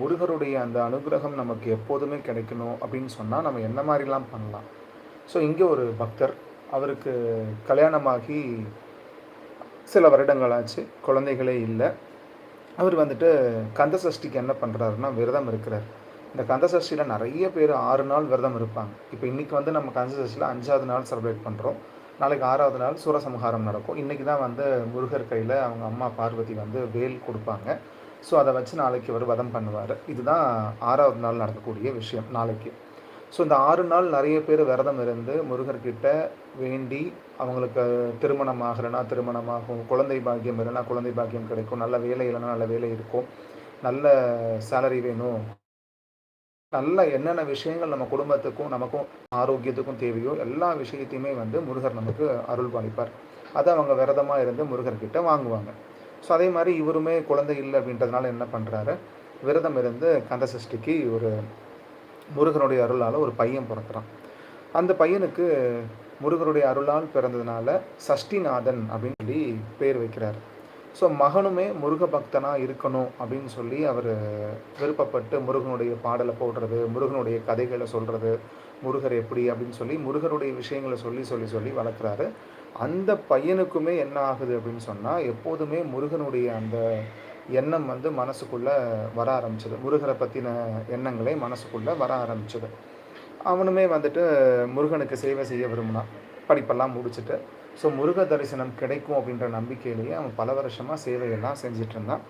முருகருடைய அந்த அனுகிரகம் நமக்கு எப்போதுமே கிடைக்கணும் அப்படின்னு சொன்னால் நம்ம என்ன மாதிரிலாம் பண்ணலாம்? ஸோ இங்கே ஒரு பக்தர் அவருக்கு கல்யாணமாகி சில வருடங்களாச்சு குழந்தைகளே இல்லை. அவர் வந்துட்டு கந்த சஷ்டிக்கு என்ன பண்ணுறாருன்னா விரதம் இருக்கிறார். இந்த கந்த சஷ்டியில் நிறைய பேர் ஆறு நாள் விரதம் இருப்பாங்க. இப்போ இன்றைக்கி வந்து நம்ம கந்த சஷ்டியில் அஞ்சாவது நாள் செலிப்ரேட் பண்ணுறோம் நாளைக்கு ஆறாவது நாள் சூரசம்ஹாரம் நடக்கும். இன்றைக்கி தான் வந்து முருகர் கையில் அவங்க அம்மா பார்வதி வந்து வேல் கொடுப்பாங்க. ஸோ அதை வச்சு நாளைக்கு அவர் வதம் பண்ணுவார். இதுதான் ஆறாவது நாள் நடக்கக்கூடிய விஷயம் நாளைக்கு. ஸோ இந்த ஆறு நாள் நிறைய பேர் விரதம் இருந்து முருகர்கிட்ட வேண்டி அவங்களுக்கு திருமணம் ஆகலைன்னா திருமணமாகும் குழந்தை பாக்கியம் இல்லைன்னா குழந்தை பாக்கியம் கிடைக்கும் நல்ல வேலை இல்லைன்னா நல்ல வேலை இருக்கும் நல்ல சேலரி வேணும். நல்ல என்னென்ன விஷயங்கள் நம்ம குடும்பத்துக்கும் நமக்கும் ஆரோக்கியத்துக்கும் தேவையோ எல்லா விஷயத்தையுமே வந்து முருகர் நமக்கு அருள் பாலிப்பார். அதை அவங்க விரதமாக இருந்து முருகர்கிட்ட வாங்குவாங்க. ஸோ அதே மாதிரி இவருமே குழந்தை இல்லை அப்படின்றதுனால என்ன பண்ணுறாரு விரதம் இருந்து கந்த சஷ்டிக்கு ஒரு முருகனுடைய அருளால் ஒரு பையன் பிறக்கிறான். அந்த பையனுக்கு முருகனுடைய அருளால் பிறந்ததுனால சஷ்டிநாதன் அப்படின்னு சொல்லி பேர் வைக்கிறார். ஸோ மகனுமே முருக பக்தனாக இருக்கணும் அப்படின்னு சொல்லி அவர் விருப்பப்பட்டு முருகனுடைய பாடலை போடுறது முருகனுடைய கதைகளை சொல்கிறது முருகர் எப்படி அப்படின்னு சொல்லி முருகருடைய விஷயங்களை சொல்லி சொல்லி சொல்லி வளர்க்குறாரு. அந்த பையனுக்குமே என்ன ஆகுது அப்படின்னு சொன்னால் எப்போதுமே முருகனுடைய அந்த எண்ணம் வந்து மனசுக்குள்ளே வர ஆரம்பிச்சது. முருகரை பற்றின எண்ணங்களே மனசுக்குள்ளே வர ஆரம்பிச்சது. அவனுமே வந்துட்டு முருகனுக்கு சேவை செய்ய விரும்பினான். படிப்பெல்லாம் முடிச்சுட்டு ஸோ முருக தரிசனம் கிடைக்கும் அப்படின்ற நம்பிக்கையிலேயே அவன் பல வருஷமாக சேவையெல்லாம் செஞ்சிட்டு இருந்தான்.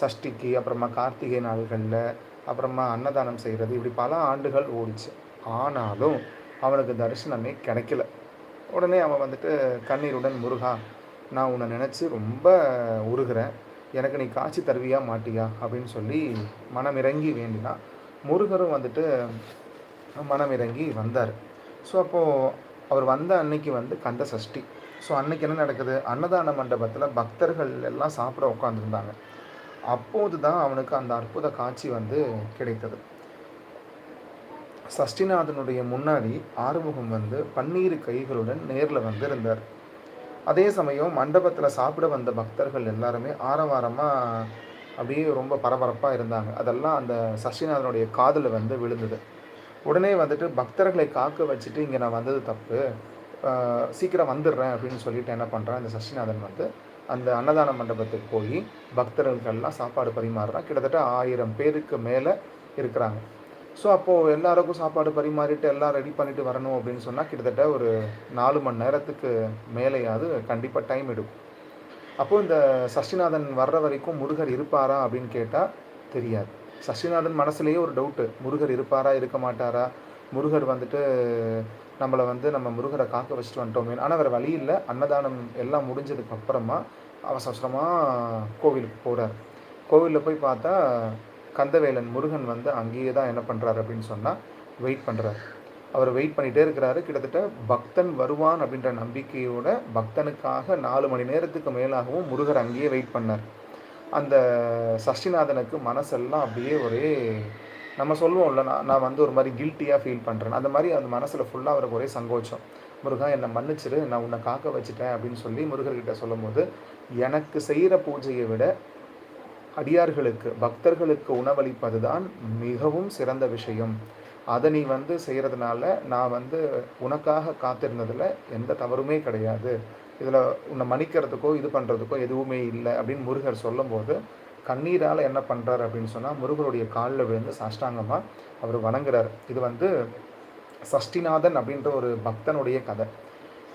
சஷ்டிக்கு அப்புறமா கார்த்திகை நாள்களில் அப்புறமா அன்னதானம் செய்கிறது இப்படி பல ஆண்டுகள் ஓடிச்சு. ஆனாலும் அவனுக்கு தரிசனமே கிடைக்கல. உடனே அவன் வந்துட்டு கண்ணீருடன் முருகா நான் உன்னை நினச்சி ரொம்ப உருகிறேன். எனக்கு நீ காட்சி தருவியா மாட்டியா? அப்படின்னு சொல்லி மனமிறங்கி வேண்டினான். முருகரும் வந்துட்டு மனமிறங்கி வந்தார். ஸோ அப்போது அவர் வந்த அன்னைக்கு வந்து கந்த சஷ்டி. ஸோ அன்னைக்கு என்ன நடக்குது? அன்னதான மண்டபத்தில் பக்தர்கள் எல்லாம் சாப்பிட உட்காந்துருந்தாங்க அப்போது தான் அவனுக்கு அந்த அற்புத காட்சி வந்து கிடைத்தது. சஷ்டிநாதனுடைய முன்னாடி ஆறுமுகம் வந்து பன்னீர் கைகளுடன் நேரில் வந்து இருந்தார் அதே சமயம் மண்டபத்தில் சாப்பிட வந்த பக்தர்கள் எல்லாருமே ஆரவாரமாக அப்படியே ரொம்ப பரபரப்பாக இருந்தாங்க. அதெல்லாம் அந்த சஷ்டிநாதனுடைய காதில் வந்து விழுந்தது. உடனே வந்துட்டு பக்தர்களை காக்க வச்சுட்டு இங்கே நான் வந்தது தப்பு. சீக்கிரம் வந்துடுறேன் அப்படின்னு சொல்லிட்டு என்ன பண்ணுறேன் அந்த சஷ்டிநாதன் வந்து அந்த அன்னதான மண்டபத்துக்கு போய் பக்தர்களுக்கெல்லாம் சாப்பாடு பரிமாறுறான். கிட்டத்தட்ட ஆயிரம் பேருக்கு மேலே இருக்கிறாங்க. ஸோ அப்போது எல்லாருக்கும் சாப்பாடு பரிமாறிட்டு எல்லாம் ரெடி பண்ணிட்டு வரணும் அப்படின்னு சொன்னால் கிட்டத்தட்ட ஒரு நாலு மணி நேரத்துக்கு மேலேயாவது கண்டிப்பாக டைம் எடுக்கும். அப்போது இந்த சஷ்டிநாதன் வர்ற வரைக்கும் முருகர் இருப்பாரா அப்படின்னு கேட்டால் தெரியாது. சஷ்டிநாதன் மனசுலேயே ஒரு டவுட்டு முருகர் இருப்பாரா இருக்க மாட்டாரா? முருகர் வந்துட்டு நம்மளை வந்து நம்ம முருகரை காக்க வச்சுட்டு வந்துட்டோமே. ஆனால் வேறு வழி இல்லை. அன்னதானம் எல்லாம் முடிஞ்சதுக்கு அப்புறமா அவசரமாக கோவிலுக்கு போகிறார் கோவிலில் போய் பார்த்தா கந்தவேலன் முருகன் வந்து அங்கேயே தான் என்ன பண்ணுறாரு அப்படின்னு சொன்னால் வெயிட் பண்ணுறாரு அவர் வெயிட் பண்ணிகிட்டே இருக்கிறாரு. கிட்டத்தட்ட பக்தன் வருவான் அப்படின்ற நம்பிக்கையோட பக்தனுக்காக நாலு மணி நேரத்துக்கு மேலாகவும் முருகர் அங்கேயே வெயிட் பண்ணார். அந்த சஷ்டிநாதனுக்கு மனசெல்லாம் அப்படியே ஒரே நம்ம சொல்லுவோம்ல நான் நான் வந்து ஒரு மாதிரி கில்ட்டியாக ஃபீல் பண்ணுறேன் அந்த மாதிரி அந்த மனசில் ஃபுல்லாக அவருக்கு ஒரே சங்கோச்சம் முருகா என்னை மன்னிச்சிரு நான் உன்னை காக்க வச்சுட்டேன் அப்படின்னு சொல்லி முருகர்கிட்ட சொல்லும் போது எனக்கு செய்கிற பூஜையை விட அடியார்களுக்கு பக்தர்களுக்கு உணவளிப்பது தான் மிகவும் சிறந்த விஷயம். அதை நீ வந்து செய்கிறதுனால நான் வந்து உனக்காக காத்திருந்ததில் எந்த தவறுமே கிடையாது. இதில் உன்னை மன்னிக்கிறதுக்கோ இது பண்ணுறதுக்கோ எதுவுமே இல்லை அப்படின்னு முருகர் சொல்லும்போது கண்ணீரால் என்ன பண்ணுறாரு அப்படின்னு சொன்னால் முருகருடைய காலில் விழுந்து சாஷ்டாங்கமாக அவர் வணங்குறார். இது வந்து சஷ்டிநாதன் அப்படின்ற ஒரு பக்தனுடைய கதை.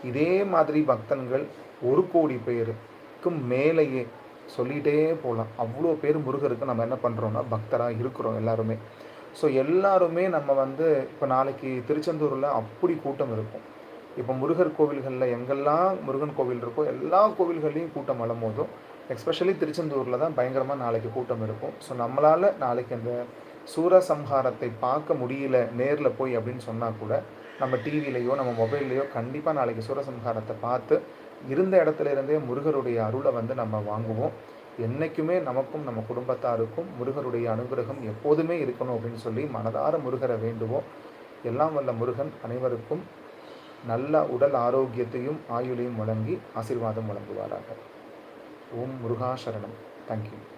இதே மாதிரி பக்தன்கள் ஒரு கோடி பேருக்கும் மேலேயே சொல்லிகிட்டே போகலாம் அவ்வளோ பேர் முருகருக்கு நம்ம என்ன பண்ணுறோம்னா பக்தராக இருக்கிறோம் எல்லாருமே. ஸோ எல்லாருமே நம்ம வந்து இப்போ நாளைக்கு திருச்செந்தூரில் அப்படி கூட்டம் இருக்கும். இப்போ முருகர் கோவில்களில் எங்கெல்லாம் முருகன் கோவில் இருக்கோ எல்லா கோவில்கள்லேயும் கூட்டம் அலமோதும் எக்ஸ்பெஷலி திருச்செந்தூரில் தான் பயங்கரமாக நாளைக்கு கூட்டம் இருக்கும். ஸோ நம்மளால் நாளைக்கு அந்த சூரசம்ஹாரத்தை பார்க்க முடியல நேரில் போய் அப்படின்னு சொன்னால் கூட நம்ம டிவிலையோ நம்ம மொபைல்லையோ கண்டிப்பாக நாளைக்கு சூரசம்ஹாரத்தை பார்த்து இருந்த இடத்துல இருந்தே முருகருடைய அருளை வந்து நம்ம வாங்குவோம். என்றைக்குமே நமக்கும் நம்ம குடும்பத்தாருக்கும் முருகருடைய அனுகிரகம் எப்போதுமே இருக்கணும் அப்படின்னு சொல்லி மனதார முருகரை வேண்டுவோம். எல்லாம் வல்ல முருகன் அனைவருக்கும் நல்ல உடல் ஆரோக்கியத்தையும் ஆயுளையும் வழங்கி ஆசீர்வாதம் வழங்குவாராக. ஓம் முருகா சரணம் தேங்க்யூ